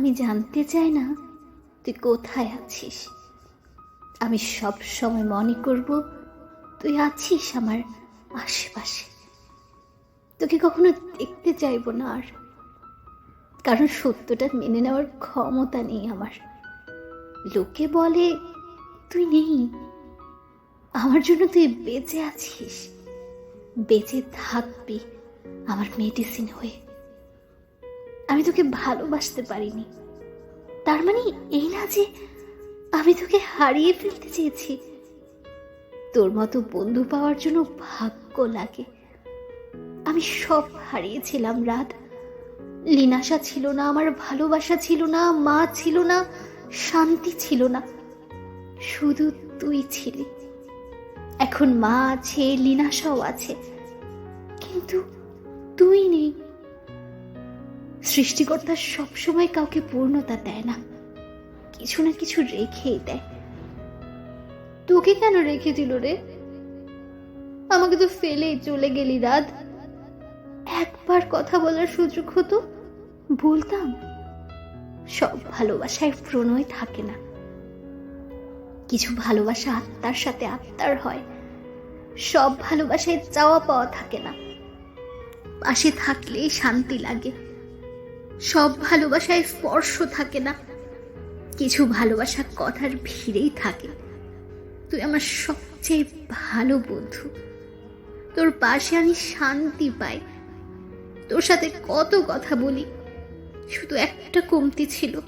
আমি জানতে চাই না, তুই কোথায় আছিস? আমি সব সময় মনে করব, তুই আছিস আমার আশেপাশে। তোকে কখনো দেখতে চাইব না আর। কারণ সত্যটা মেনে নেওয়ার ক্ষমতা নেই আমার। লোকে বলে, তুই নেই। আমার জন্য তুই বেঁচে আছিস। বেঁচে থাকবি আমার মেডিসিন হয়ে। আমি তোকে ভালোবাসতে পারিনি। তার মানে এই না যে আমি তোকে হারিয়ে ফেলতে চেয়েছি। তোর মতো বন্ধু পাওয়ার জন্য ভাগ্য লাগে। আমি সব হারিয়েছিলাম রাত লিনাশা ছিল না, আমার ভালোবাসা ছিল না, মা ছিল না, শান্তি ছিল না। শুধু তুই ছিলি। এখন মা আছে, লিনাশাও আছে। কিন্তু তুই নেই। সৃষ্টিকর্তা সবসময় কাউকে পূর্ণতা দেয় না। কিছু না কিছু রেখেই দেয়। তোকে কেন রেখে দিল রে? আমাকে তো ফেলেই চলে গেলি রাত। একবার কথা বলার সুযোগ হতো, বলতাম, সব ভালোবাসায় প্রণয় থাকে না। কিছু ভালোবাসা আত্মার সাথে আত্মার হয়, সব ভালোবাসায় চাওয়া পাওয়া থাকে না। পাশে থাকলেই শান্তি লাগে। সব ভালোবাসায় স্পর্শ থাকে না। কিছু ভালোবাসা কথার ভিড়েই থাকে। তুই আমার সবচেয়ে ভালো বন্ধু। তোর পাশে আমি শান্তি পাই। তোর সাথে কত কথা বলি। শুধু একটা কমতি ছিল।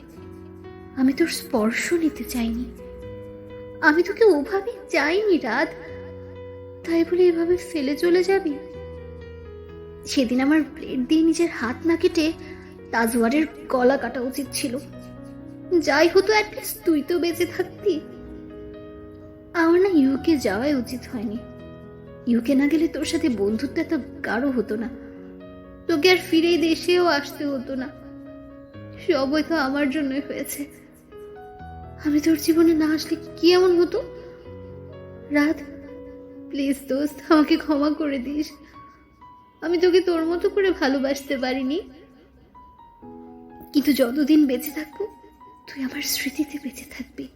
আমি তোর স্পর্শ নিতে চাইনি। আমি তোকে ওভাবে চাইনি রাত তাই বলে এভাবে ফেলে চলে যাবি? সেদিন আমার ব্লেড দিয়ে নিজের হাত না কেটে তাজওয়ারের গলা কাটা উচিত ছিল। যাই হতো অ্যাটলিস্ট তুই তো বেঁচে থাকতি। আমার না ইউকে যাওয়াই উচিত হয়নি। ইউকে না গেলে তোর সাথে বন্ধুত্ব এত গাঢ় হতো না। তোকে আর ফিরে দেশেও আসতে হতো না। সব হয়তো আমার জন্যই হয়েছে। আমি তোর জীবনে না আসলে কি এমন হতো? রাত, প্লিজ দোস্ত, আমাকে ক্ষমা করে দিস। আমি তোকে তোর মতো করে ভালোবাসতে পারিনি। কিন্তু যতদিন বেঁচে থাকব, তুই আমার স্মৃতিতে বেঁচে থাকবি।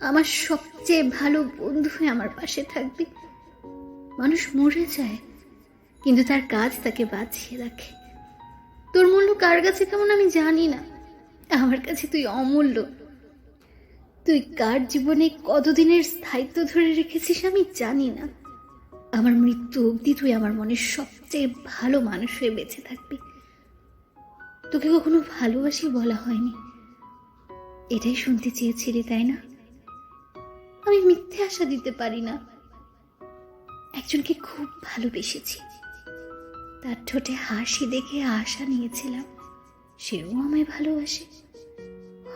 আমার সবচেয়ে ভালো বন্ধু হয়ে আমার পাশে থাকবি। মানুষ মরে যায়, কিন্তু তার কাজ তাকে বাঁচিয়ে রাখে। তোর মূল্য কার কাছে কেমন আমি জানি না। আমার কাছে তুই অমূল্য। তুই কার জীবনে কতদিনের স্থায়িত্ব ধরে রেখেছিস আমি জানি না। আমার মৃত্যু অবধি তুই আমার মনের সবচেয়ে ভালো মানুষ হয়ে বেঁচে থাকবি। তোকে কখনো ভালোবাসি বলা হয়নি। এটাই শুনতে চেয়েছিলি, তাই না? আমি মিথ্যে আশা দিতে পারি না। একজনকে খুব ভালোবেসেছি। তার ঠোঁটে হাসি দেখে আশা নিয়েছিলাম, সেও আমায় ভালোবাসে।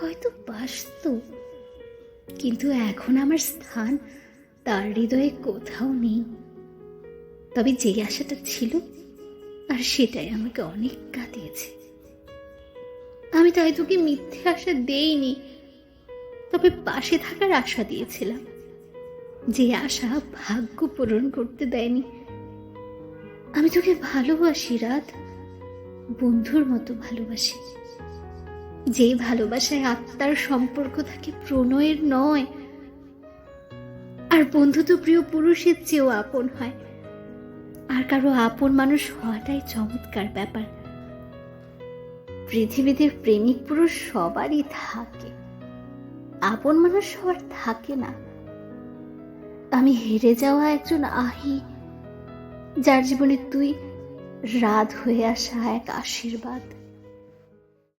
হয়তো বাসত কিন্তু এখন আমার স্থান তার হৃদয়ে কোথাও নেই। তবে যে আশাটা ছিল, আর সেটাই আমাকে অনেক কাঁদিয়েছে। আমি তাই তোকে মিথ্যে আশা দেইনি, তবে পাশে থাকার আশা দিয়েছিলাম। যে আশা ভাগ্য পূরণ করতে দেয়নি, আমি তোকে ভালোবাসি রাত বন্ধুর মতো ভালোবাসি। যে ভালোবাসায় আত্মার সম্পর্ক থাকে প্রণয়ের নয়, আর বন্ধু তো প্রিয় পুরুষের চেয়েও আপন হয়। আর কারও আপন মানুষ হওয়াটাই চমৎকার ব্যাপার। পৃথিবীতে প্রেমিক পুরুষ সবারই থাকে। আপন মানুষ সবার থাকে না। আমি হেরে যাওয়া একজন আহি, যার জীবনে তুই রাত হয়ে আসা এক আশীর্বাদ।